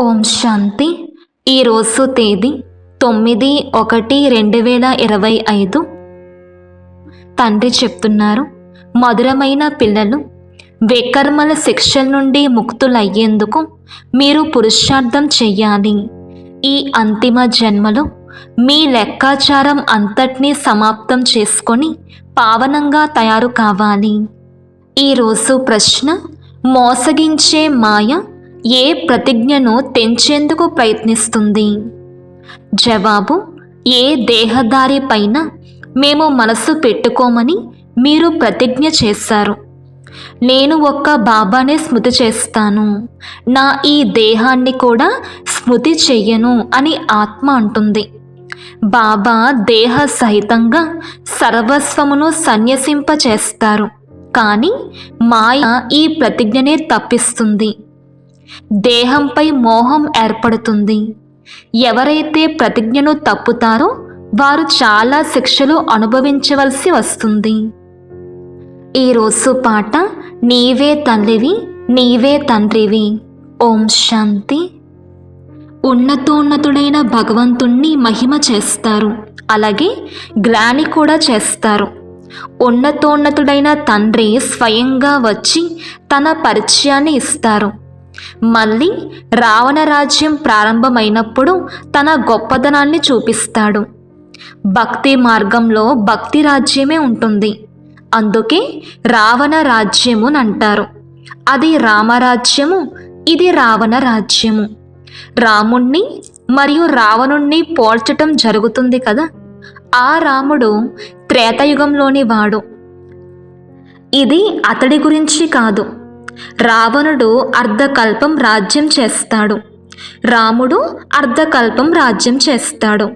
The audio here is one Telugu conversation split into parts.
ఓం శాంతి. ఈరోజు తేదీ తొమ్మిది ఒకటి రెండు వేల ఇరవై ఐదు. తండ్రి చెప్తున్నారు మధురమైన పిల్లలు వికర్మల శిక్షల నుండి ముక్తులయ్యేందుకు మీరు పురుషార్థం చెయ్యాలి ఈ అంతిమ జన్మలో మీ లెక్కాచారం అంతటినీ సమాప్తం చేసుకొని పావనంగా తయారు కావాలి. ఈరోజు ప్రశ్న మోసగించే మాయ ఏ ప్రతిజ్ఞను తెంచేందుకు ప్రయత్నిస్తుంది? జవాబు ఏ దేహదారి పైన మేము మనసు పెట్టుకోమని మీరు ప్రతిజ్ఞ చేశారు నేను ఒక్క బాబానే స్మృతి చేస్తాను. నా ఈ దేహాన్ని కూడా స్మృతి చెయ్యను అని ఆత్మ అంటుంది. బాబా దేహ సహితంగా సర్వస్వమును సన్యసింప చేస్తారు కానీ మాయ ఈ ప్రతిజ్ఞనే తప్పిస్తుంది. దేహంపై మోహం ఏర్పడుతుంది. ఎవరైతే ప్రతిజ్ఞను తప్పుతారో వారు చాలా శిక్షలు అనుభవించవలసి వస్తుంది. ఈరోజు పాట నీవే తల్లివి నీవే తండ్రివి. ఓం శాంతి. ఉన్నతోన్నతుడైన భగవంతుణ్ణి మహిమ చేస్తారు. అలాగే గ్లాని కూడా చేస్తారు. ఉన్నతోన్నతుడైన తండ్రి స్వయంగా వచ్చి తన పరిచయాన్ని ఇస్తారు. మళ్ళీ రావణ రాజ్యం ప్రారంభమైనప్పుడు తన గొప్పదనాన్ని చూపిస్తాడు. భక్తి మార్గంలో భక్తి రాజ్యమే ఉంటుంది. అందుకే రావణ రాజ్యము అంటారు అది రామరాజ్యము ఇది రావణ రాజ్యము. రాముణ్ణి మరియు రావణుణ్ణి పోల్చటం జరుగుతుంది కదా? ఆ రాముడు త్రేతయుగంలోని వాడు. ఇది అతడి గురించి కాదు. రావణుడు అర్ధకల్పం రాజ్యం చేస్తాడు. రాముడు అర్ధకల్పం రాజ్యం చేస్తాడు.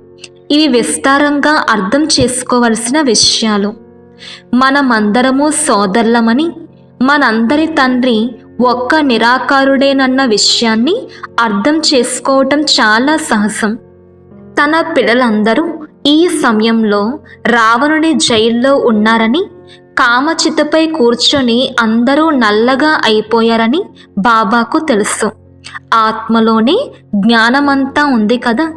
ఇవి విస్తారంగా అర్థం చేసుకోవలసిన విషయాలు. మనమందరము సోదరులమని మనందరి తండ్రి ఒక్క నిరాకారుడేనన్న విషయాన్ని అర్థం చేసుకోవటం చాలా సహజం తన పిల్లలందరూ ఈ సమయంలో రావణుడి జైల్లో ఉన్నారని కామచితపై కూర్చొని అందరూ నల్లగా అయిపోయారని బాబాకు తెలుసు. ఆత్మలోనే జ్ఞానమంతా ఉంది కదా.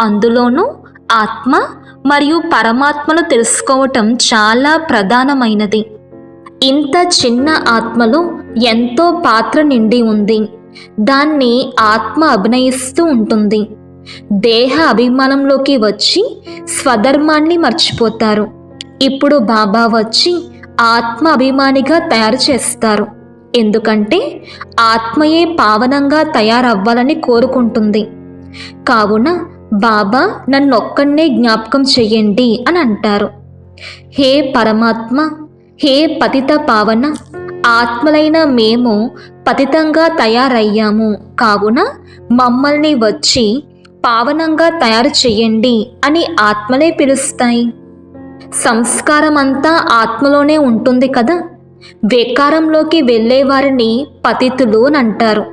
అందులోనూ ఆత్మ మరియు పరమాత్మను తెలుసుకోవటం చాలా ప్రధానమైనది. ఇంత చిన్న ఆత్మలో ఎంతో పాత్ర నిండి ఉంది. దాన్ని ఆత్మ అభినయిస్తూ ఉంటుంది. దేహ అభిమానంలోకి వచ్చి స్వధర్మాన్ని మర్చిపోతారు. ఇప్పుడు బాబా వచ్చి ఆత్మ అభిమానిగా తయారు చేస్తారు. ఎందుకంటే ఆత్మయే పావనంగా తయారవ్వాలని కోరుకుంటుంది. కావున బాబా నన్నొక్కనే జ్ఞాపకం చెయ్యండి అని అంటారు. హే పరమాత్మ హే పతిత పావన ఆత్మలైన మేము పతితంగా తయారయ్యాము. కావున మమ్మల్ని వచ్చి పావనంగా తయారు చెయ్యండి అని ఆత్మలే పిలుస్తాయి. సంస్కారం అంతా ఆత్మలోనే ఉంటుంది కదా? వికారంలోకి వెళ్ళే వారిని పతితులు అని అంటారు.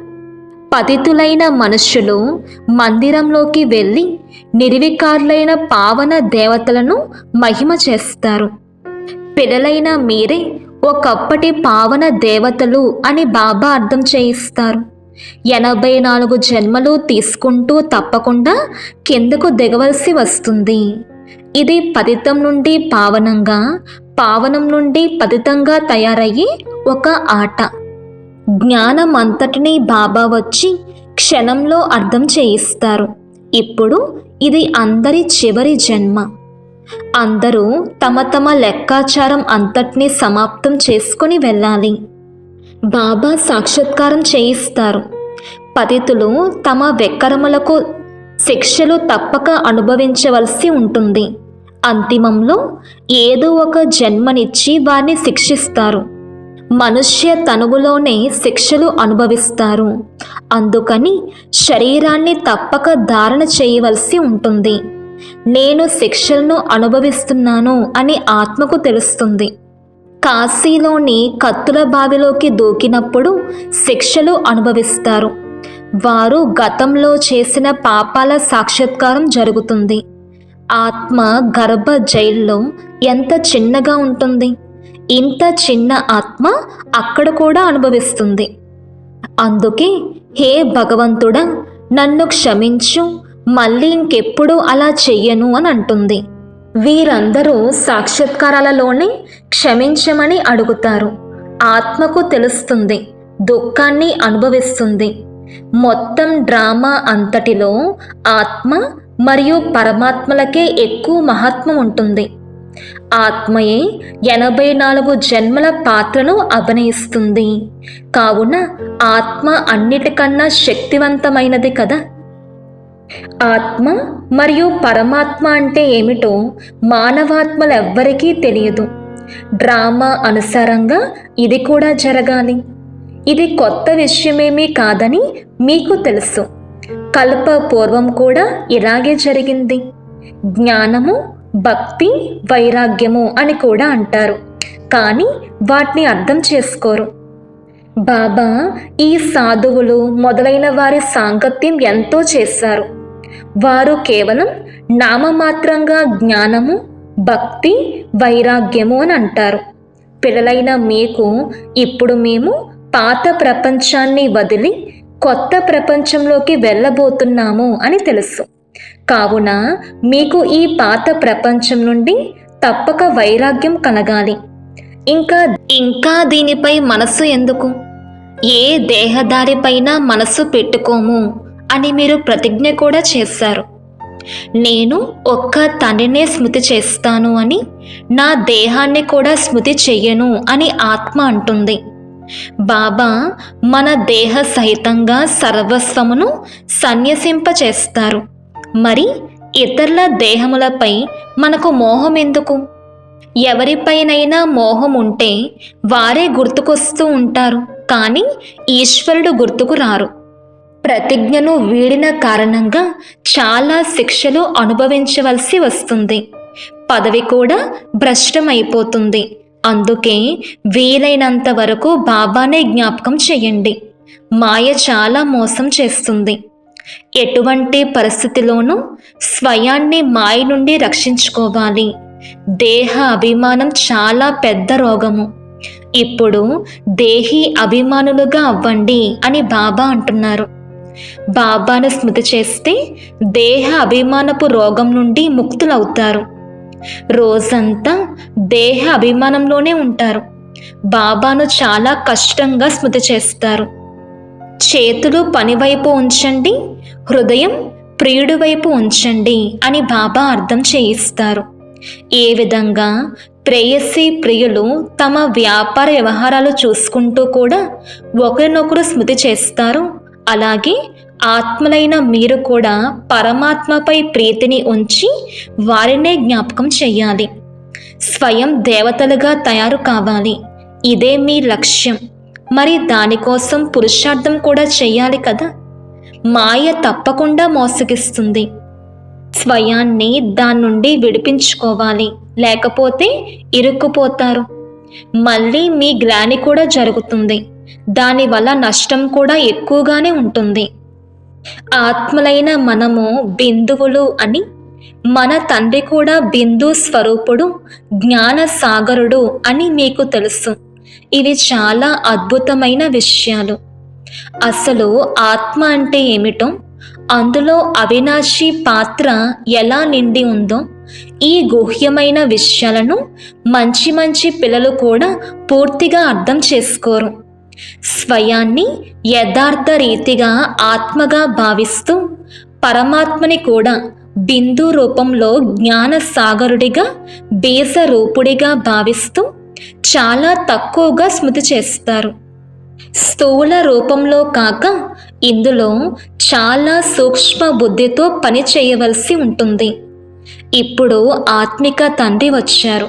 పతితులైన మనుష్యులు మందిరంలోకి వెళ్ళి నిర్వికారులైన పావన దేవతలను మహిమ చేస్తారు. పిల్లలైన మీరే ఒకప్పటి పావన దేవతలు అని బాబా అర్థం చేయిస్తారు. ఎనభై నాలుగు జన్మలు తీసుకుంటూ తప్పకుండా కిందకు దిగవలసి వస్తుంది. ఇది పతితం నుండి పావనంగా పావనం నుండి పతితంగా తయారయ్యే ఒక ఆట. జ్ఞానం అంతటినీ బాబా వచ్చి క్షణంలో అర్థం చేయిస్తారు. ఇప్పుడు ఇది అందరి చివరి జన్మ. అందరూ తమ తమ లెక్కాచారం అంతటినీ సమాప్తం చేసుకుని వెళ్ళాలి. బాబా సాక్షాత్కారం చేయిస్తారు. పతితులు తమ వెక్కరములకు శిక్షలు తప్పక అనుభవించవలసి ఉంటుంది. అంతిమంలో ఏదో ఒక జన్మనిచ్చి వారిని శిక్షిస్తారు. మనుష్య తనువులోనే శిక్షలు అనుభవిస్తారు. అందుకని శరీరాన్ని తప్పక ధారణ చేయవలసి ఉంటుంది. నేను శిక్షలను అనుభవిస్తున్నాను అని ఆత్మకు తెలుస్తుంది. కాశీలోని కత్తుల బావిలోకి దూకినప్పుడు శిక్షలు అనుభవిస్తారు. వారు గతంలో చేసిన పాపాల సాక్షాత్కారం జరుగుతుంది. ఆత్మ గర్భ జైల్లో ఎంత చిన్నగా ఉంటుంది. ఇంత చిన్న ఆత్మ అక్కడ కూడా అనుభవిస్తుంది. అందుకే హే భగవంతుడా నన్ను క్షమించు మళ్ళీ ఇంకెప్పుడు అలా చెయ్యను అని అంటుంది. వీరందరూ సాక్షాత్కారాలలోనే క్షమించమని అడుగుతారు. ఆత్మకు తెలుస్తుంది దుఃఖాన్ని అనుభవిస్తుంది. మొత్తం డ్రామా అంతటిలో ఆత్మ మరియు పరమాత్మలకే ఎక్కువ మహాత్మం ఉంటుంది. ఆత్మయే ఎనభై నాలుగు జన్మల పాత్రను అభినయిస్తుంది. కావున ఆత్మ అన్నిటికన్నా శక్తివంతమైనది కదా? ఆత్మ మరియు పరమాత్మ అంటే ఏమిటో మానవాత్మలెవ్వరికీ తెలియదు. డ్రామా అనుసారంగా ఇది కూడా జరగాలి. ఇది కొత్త విషయమేమీ కాదని మీకు తెలుసు. కల్ప పూర్వం కూడా ఇలాగే జరిగింది. జ్ఞానము భక్తి వైరాగ్యము అని కూడా అంటారు. కానీ వాటిని అర్థం చేసుకోరు. బాబా ఈ సాధువులు మొదలైన వారి సాంగత్యం ఎంతో చేశారు. వారు కేవలం నామమాత్రంగా జ్ఞానము భక్తి వైరాగ్యము అని అంటారు. పిల్లలైన మీకు ఇప్పుడు మేము పాత ప్రపంచాన్ని వదిలి కొత్త ప్రపంచంలోకి వెళ్ళబోతున్నాము అని తెలుసు. కావున మీకు ఈ పాత ప్రపంచం నుండి తప్పక వైరాగ్యం కలగాలి. ఇంకా ఇంకా దీనిపై మనసు ఎందుకు? ఏ దేహదారిపైన మనసు పెట్టుకోము అని మీరు ప్రతిజ్ఞ కూడా చేశారు. నేను ఒక్క తండ్రినే స్మృతి చేస్తాను అని నా దేహాన్ని కూడా స్మృతి చెయ్యను అని ఆత్మ అంటుంది. బాబా మన దేహ సహితంగా సర్వస్వమును సన్యసింపచేస్తారు. మరి ఇతరుల దేహములపై మనకు మోహం ఎందుకు ఎవరిపైనైనా మోహం ఉంటే వారే గుర్తుకొస్తూ ఉంటారు కానీ ఈశ్వరుడు గుర్తుకు రారు. ప్రతిజ్ఞను వీడిన కారణంగా చాలా శిక్షలు అనుభవించవలసి వస్తుంది. పదవి కూడా భ్రష్టమైపోతుంది. అందుకే వీలైనంత వరకు బాబానే జ్ఞాపకం చేయండి. మాయ చాలా మోసం చేస్తుంది. ఎటువంటి పరిస్థితిలోనూ స్వయాన్ని మాయ నుండి రక్షించుకోవాలి. దేహ అభిమానం చాలా పెద్ద రోగము. ఇప్పుడు దేహి అభిమానులుగా అవ్వండి అని బాబా అంటున్నారు. బాబాను స్మృతి చేస్తే దేహ అభిమానపు రోగం నుండి ముక్తులవుతారు. రోజంతా దేహ అభిమానంలోనే ఉంటారు. బాబాను చాలా కష్టంగా స్మృతి చేస్తారు. చేతులు పనివైపు ఉంచండి హృదయం ప్రియుడి వైపు ఉంచండి అని బాబా అర్థం చేయిస్తారు. ఏ విధంగా ప్రేయసి ప్రియులు తమ వ్యాపార వ్యవహారాలు చూసుకుంటూ కూడా ఒకరినొకరు స్మృతి చేస్తారు. అలాగే ఆత్మలైన మీరు కూడా పరమాత్మపై ప్రీతిని ఉంచి వారినే జ్ఞాపకం చెయ్యాలి. స్వయం దేవతలుగా తయారు కావాలి. ఇదే మీ లక్ష్యం. మరి దానికోసం పురుషార్థం కూడా చెయ్యాలి కదా? మాయ తప్పకుండా మోసగిస్తుంది. స్వయాన్ని దాని నుండి విడిపించుకోవాలి. లేకపోతే ఇరుక్కుపోతారు. మళ్ళీ మీ గ్లాని కూడా జరుగుతుంది. దానివల్ల నష్టం కూడా ఎక్కువగానే ఉంటుంది. ఆత్మలైన మనము బిందువులు అని మన తండ్రి కూడా బిందు స్వరూపుడు జ్ఞాన సాగరుడు అని మీకు తెలుసు. ఇవి చాలా అద్భుతమైన విషయాలు. అసలు ఆత్మ అంటే ఏమిటో అందులో అవినాశి పాత్ర ఎలా నిండి ఉందో ఈ గుహ్యమైన విషయాలను మంచి మంచి పిల్లలు కూడా పూర్తిగా అర్థం చేసుకోరు. స్వయాన్ని యథార్థ రీతిగా ఆత్మగా భావిస్తూ పరమాత్మని కూడా బిందు రూపంలో జ్ఞాన సాగరుడిగా బీజ రూపుడిగా భావిస్తూ చాలా తక్కువగా స్మృతి చేస్తారు. స్థూల రూపంలో కాక ఇందులో చాలా సూక్ష్మ బుద్ధితో పని చేయవలసి ఉంటుంది. ఇప్పుడు ఆత్మిక తండ్రి వచ్చారు.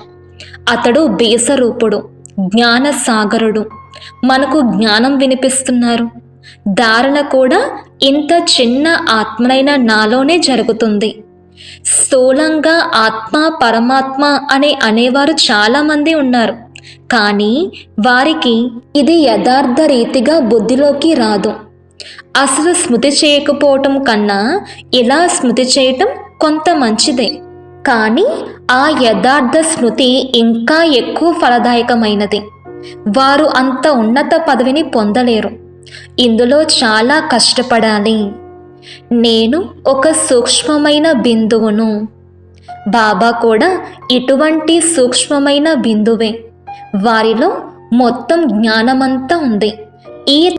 అతడు బీసరూపుడు జ్ఞాన సాగరుడు మనకు జ్ఞానం వినిపిస్తున్నారు. ధారణ కూడా ఇంత చిన్న ఆత్మనైన నాలోనే జరుగుతుంది. స్థూలంగా ఆత్మ పరమాత్మ అనే అనేవారు చాలామంది ఉన్నారు. కానీ వారికి ఇది యథార్థ రీతిగా బుద్ధిలోకి రాదు. అసలు స్మృతి చేయకపోవటం కన్నా ఇలా స్మృతి చేయటం కొంత మంచిదే. కానీ ఆ యథార్థ స్మృతి ఇంకా ఎక్కువ ఫలదాయకమైనది. వారు అంత ఉన్నత పదవిని పొందలేరు. ఇందులో చాలా కష్టపడాలి. నేను ఒక సూక్ష్మమైన బిందువును. బాబా కూడా ఇటువంటి సూక్ష్మమైన బిందువే. వారిలో మొత్తం జ్ఞానమంతా ఉంది. ఈ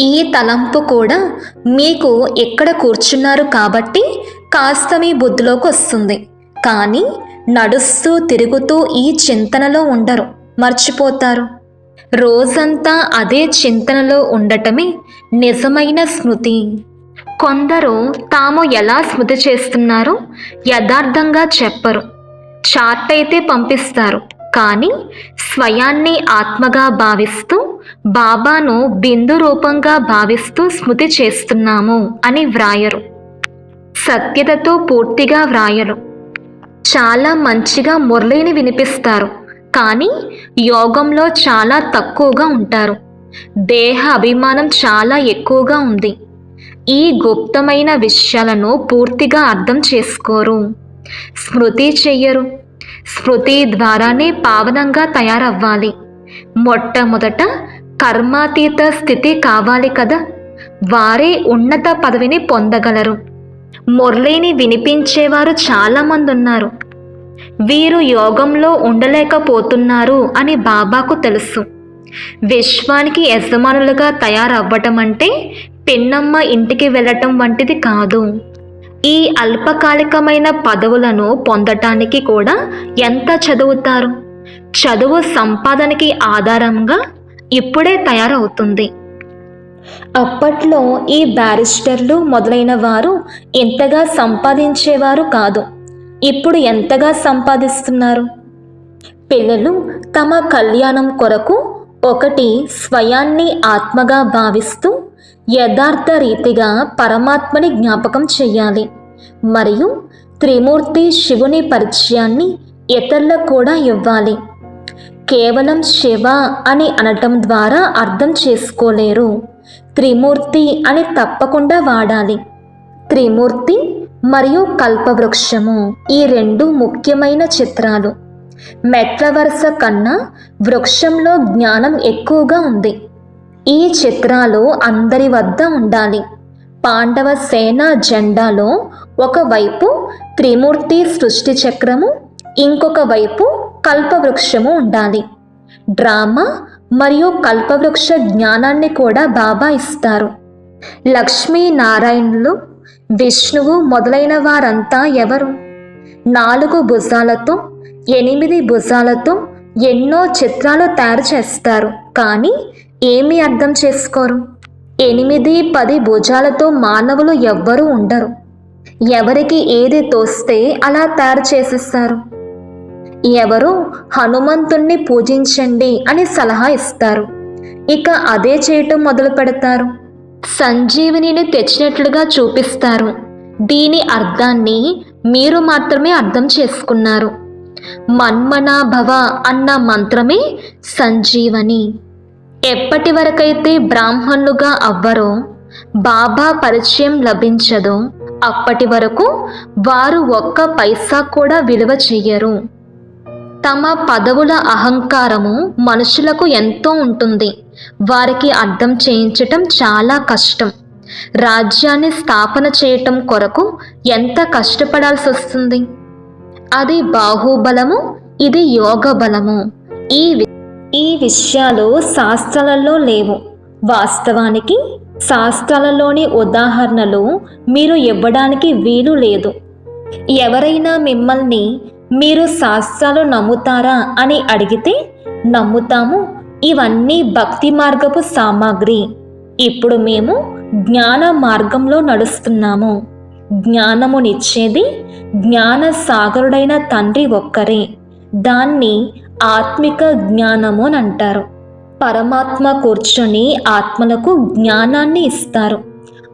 ఈ తలంపు కూడా మీకు ఎక్కడ కూర్చున్నారు కాబట్టి కాస్త మీ బుద్ధిలోకి వస్తుంది. కానీ నడుస్తూ తిరుగుతూ ఈ చింతనలో ఉండరు. మర్చిపోతారు. రోజంతా అదే చింతనలో ఉండటమే నిజమైన స్మృతి. కొందరు తాము ఎలా స్మృతి చేస్తున్నారో యథార్థంగా చెప్పరు. చార్ట్ అయితే పంపిస్తారు. కానీ స్వయాన్ని ఆత్మగా భావిస్తూ బాబాను బిందు రూపంగా భావిస్తూ స్మృతి చేస్తున్నాము అని వ్రాయరు. సత్యతతో పూర్తిగా వ్రాయరు. చాలా మంచిగా మురళిని వినిపిస్తారు. కానీ యోగంలో చాలా తక్కువగా ఉంటారు. దేహ అభిమానం చాలా ఎక్కువగా ఉంది. ఈ గుప్తమైన విషయాలను పూర్తిగా అర్థం చేసుకోరు. స్మృతి చెయ్యరు. స్మృతి ద్వారానే పావనంగా తయారవ్వాలి. మొట్టమొదట కర్మాతీత స్థితి కావాలి కదా. వారే ఉన్నత పదవిని పొందగలరు. మురళిని వినిపించేవారు చాలామంది ఉన్నారు వీరు యోగంలో ఉండలేకపోతున్నారు అని బాబాకు తెలుసు. విశ్వానికి యజమానులుగా తయారవ్వటం అంటే పిన్నమ్మ ఇంటికి వెళ్ళటం వంటిది కాదు. ఈ అల్పకాలికమైన పదవులను పొందటానికి కూడా ఎంత చదువుతారు? చదువు సంపాదనకి ఆధారంగా ఇప్పుడే తయారవుతుంది. అప్పట్లో ఈ బ్యారిస్టర్లు మొదలైన వారు ఎంతగా సంపాదించేవారు కాదు. ఇప్పుడు ఎంతగా సంపాదిస్తున్నారు? పిల్లలు తమ కళ్యాణం కొరకు ఒకటి స్వయాన్ని ఆత్మగా భావిస్తూ యథార్థ రీతిగా పరమాత్మని జ్ఞాపకం చెయ్యాలి. మరియు త్రిమూర్తి శివుని పరిచయాన్ని ఇతరులకు కూడా ఇవ్వాలి. కేవలం శివ అని అనటం ద్వారా అర్థం చేసుకోలేరు. త్రిమూర్తి అని తప్పకుండా వాడాలి. త్రిమూర్తి మరియు కల్పవృక్షము. ఈ రెండు ముఖ్యమైన చిత్రాలు. మెట్ల వరుస కన్నా వృక్షంలో జ్ఞానం ఎక్కువగా ఉంది. ఈ చిత్రాలు అందరి వద్ద ఉండాలి. పాండవ సేన జెండాలో ఒకవైపు త్రిమూర్తి సృష్టి చక్రము ఇంకొక వైపు కల్పవృక్షము ఉండాలి. డ్రామా మరియు కల్పవృక్ష జ్ఞానాన్ని కూడా బాబా ఇస్తారు. లక్ష్మీనారాయణులు విష్ణువు మొదలైన వారంతా ఎవరు? నాలుగు భుజాలతో ఎనిమిది భుజాలతో ఎన్నో చిత్రాలు తయారు చేస్తారు. కానీ ఏమీ అర్థం చేసుకోరు? ఎనిమిది పది భుజాలతో మానవులు ఎవ్వరూ ఉండరు. ఎవరికి ఏది తోస్తే అలా తయారు చేసిస్తారు. ఎవరు హనుమంతుణ్ణి పూజించండి అని సలహా ఇస్తారు. ఇక అదే చేయటం మొదలు పెడతారు సంజీవినిని తెచ్చినట్లుగా చూపిస్తారు. దీని అర్థాన్ని మీరు మాత్రమే అర్థం చేసుకున్నారు. మన్మనాభవ అన్న మంత్రమే సంజీవని. ఎప్పటి వరకైతే బ్రాహ్మణులుగా అవ్వరో బాబా పరిచయం లభించదో. అప్పటి వరకు వారు ఒక్క పైసా కూడా విలువ చెయ్యరు. తమ పదవుల అహంకారము మనుషులకు ఎంతో ఉంటుంది. వారికి అర్థం చేయించటం చాలా కష్టం. రాజ్యాన్ని స్థాపన చేయటం కొరకు ఎంత కష్టపడాల్సి వస్తుంది? అది బాహుబలము ఇది యోగ బలము ఈ వి- ఈ విషయాలు శాస్త్రాలలో లేవు. వాస్తవానికి శాస్త్రాలలోని ఉదాహరణలు మీరు ఇవ్వడానికి వీలు లేదు. ఎవరైనా మిమ్మల్ని మీరు శాస్త్రాలు నమ్ముతారా అని అడిగితే నమ్ముతాము ఇవన్నీ భక్తి మార్గపు సామాగ్రి. ఇప్పుడు మేము జ్ఞాన మార్గంలో నడుస్తున్నాము. జ్ఞానమునిచ్చేది జ్ఞాన సాగరుడైన తండ్రి ఒక్కరే. దాన్ని ఆత్మిక జ్ఞానము అని అంటారు. పరమాత్మ కూర్చొని ఆత్మలకు జ్ఞానాన్ని ఇస్తారు.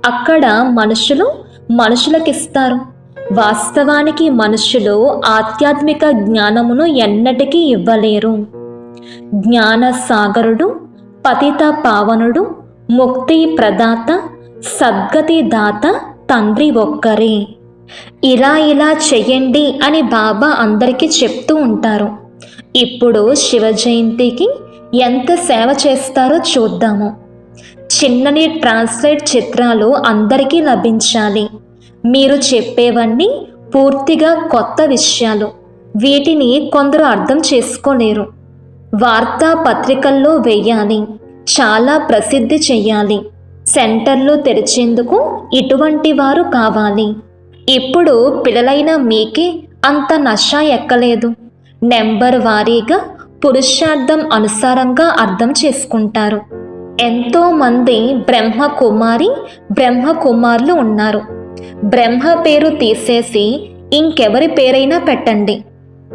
అక్కడ మనుషులు మనుషులకిస్తారు. వాస్తవానికి మనుషులు ఆధ్యాత్మిక జ్ఞానమును ఎన్నటికీ ఇవ్వలేరు. జ్ఞాన సాగరుడు పతిత పావనుడు ముక్తి ప్రదాత సద్గతి దాత తండ్రి ఒక్కరే. ఇలా ఇలా చెయ్యండి అని బాబా అందరికీ చెప్తూ ఉంటారు. ఇప్పుడు శివ జయంతికి ఎంత సేవ చేస్తారో చూద్దాము. చిన్నని ట్రాన్స్లేట్ చిత్రాలు అందరికీ లభించాలి. మీరు చెప్పేవన్నీ పూర్తిగా కొత్త విషయాలు. వీటిని కొందరు అర్థం చేసుకోలేరు. వార్తాపత్రికల్లో వెయ్యాలి చాలా ప్రసిద్ధి చెయ్యాలి. సెంటర్లు తెరిచేందుకు ఇటువంటి వారు కావాలి. ఇప్పుడు పిల్లలైన మీకే అంత నష ఎక్కలేదు. నెంబర్ వారీగా పురుషార్థం అనుసారంగా అర్థం చేసుకుంటారు. ఎంతోమంది బ్రహ్మ కుమారి బ్రహ్మ కుమారులు ఉన్నారు. బ్రహ్మ పేరు తీసేసి ఇంకెవరి పేరైనా పెట్టండి.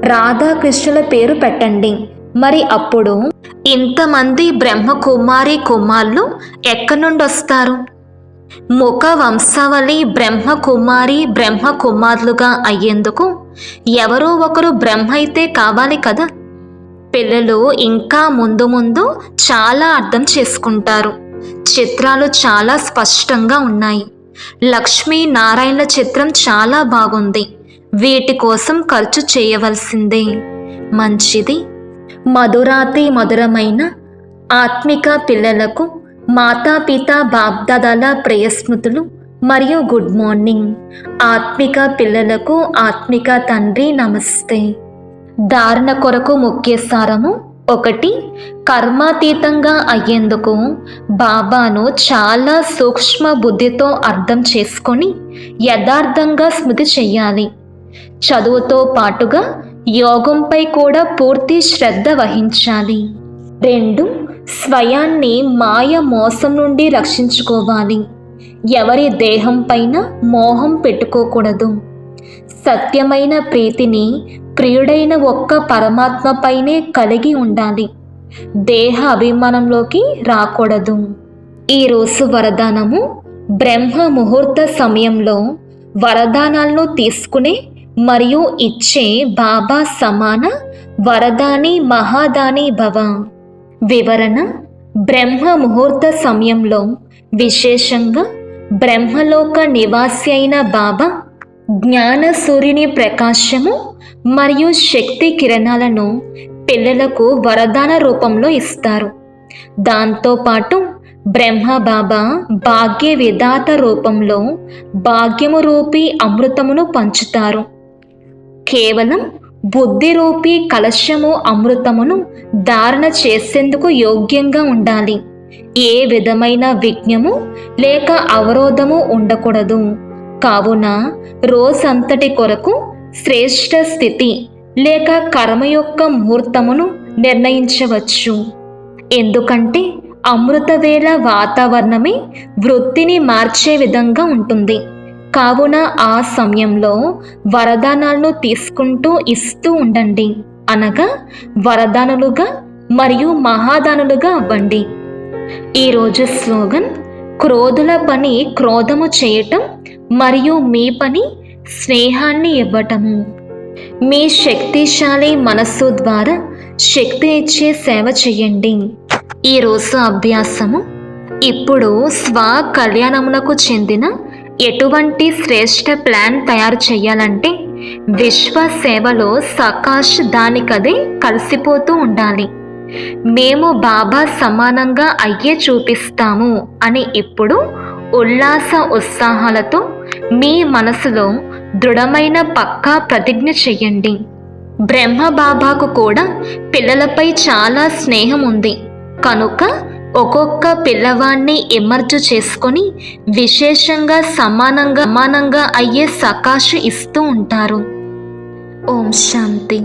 రాధాకృష్ణుల పేరు పెట్టండి. మరి అప్పుడు ఇంతమంది బ్రహ్మ కుమారి కుమారులు ఎక్కడి నుండి వస్తారు ముఖ వంశావళి బ్రహ్మ కుమారి బ్రహ్మ కుమారులుగా అయ్యేందుకు ఎవరో ఒకరు బ్రహ్మ అయితే కావాలి కదా? పిల్లలు ఇంకా ముందు ముందు చాలా అర్థం చేసుకుంటారు. చిత్రాలు చాలా స్పష్టంగా ఉన్నాయి. లక్ష్మీ నారాయణల చిత్రం చాలా బాగుంది. వీటి కోసం ఖర్చు చేయవలసిందే. మంచిది. మధురాతి మధురమైన ఆత్మిక పిల్లలకు మాతాపిత బాబ్దాదాల ప్రేయస్మృతులు మరియు గుడ్ మార్నింగ్. ఆత్మిక పిల్లలకు ఆత్మిక తండ్రి నమస్తే. ధారణ కొరకు ముఖ్య సారము ఒకటి కర్మాతీతంగా అయ్యేందుకు బాబాను చాలా సూక్ష్మ బుద్ధితో అర్థం చేసుకొని యథార్థంగా స్మృతి చెయ్యాలి. చదువుతో పాటుగా యోగంపై కూడా పూర్తి శ్రద్ధ వహించాలి. రెండు స్వయాన్ని మాయ మోసం నుండి రక్షించుకోవాలి. ఎవరి దేహం పైన మోహం పెట్టుకోకూడదు. సత్యమైన ప్రీతిని ప్రియుడైన ఒక్క పరమాత్మపైనే కలిగి ఉండాలి. దేహ అభిమానంలోకి రాకూడదు. ఈరోజు వరదానము బ్రహ్మ ముహూర్త సమయంలో వరదానాలను తీసుకునే మరియు ఇచ్చే బాబా సమాన వరదాని మహాదాని భవ. వివరణ బ్రహ్మ ముహూర్త సమయంలో విశేషంగా బ్రహ్మలోక నివాసి అయిన బాబా జ్ఞాన సూర్యుని ప్రకాశము మరియు శక్తి కిరణాలను పిల్లలకు వరదాన రూపంలో ఇస్తారు. దాంతోపాటు బ్రహ్మ బాబా భాగ్య విధాత రూపంలో భాగ్యము రూపీ అమృతమును పంచుతారు. కేవలం బుద్ధి రూపీ కలశము అమృతమును ధారణ చేసేందుకు యోగ్యంగా ఉండాలి. ఏ విధమైన విఘ్నము లేక అవరోధము ఉండకూడదు. కావున రోజంతటి కొరకు శ్రేష్ట స్థితి లేక కర్మ యొక్క ముహూర్తమును నిర్ణయించవచ్చు. ఎందుకంటే అమృతవేళ వాతావరణమే వృత్తిని మార్చే విధంగా ఉంటుంది. కావున ఆ సమయంలో వరదానాలను తీసుకుంటూ ఇస్తూ ఉండండి. అనగా వరదానులుగా మరియు మహాదానులుగా అవ్వండి. ఈరోజు స్లోగన్ క్రోధుల పని క్రోధము చేయటం మరియు మీ పని స్నేహాన్ని ఇవ్వటము. మీ శక్తిశాలి మనస్సు ద్వారా శక్తి ఇచ్చే సేవ చేయండి. ఈరోజు అభ్యాసము. ఇప్పుడు స్వ కళ్యాణమునకు చెందిన ఎటువంటి శ్రేష్ట ప్లాన్ తయారు చేయాలంటే విశ్వ సేవలో సకాష్ దానికదే కలిసిపోతూ ఉండాలి. మేము బాబా సమానంగా అయ్యే చూపిస్తాము అని ఇప్పుడు ఉల్లాస ఉత్సాహాలతో మీ మనసులో దృఢమైన పక్కా ప్రతిజ్ఞ చెయ్యండి. బ్రహ్మ బాబాకు కూడా పిల్లలపై చాలా స్నేహం ఉంది. కనుక ఒక్కొక్క పిల్లవాణ్ణి ఎమర్జు చేసుకొని విశేషంగా సమానంగా సమానంగా అయ్యే సకాశు ఇస్తూ ఉంటారు. ఓం శాంతి.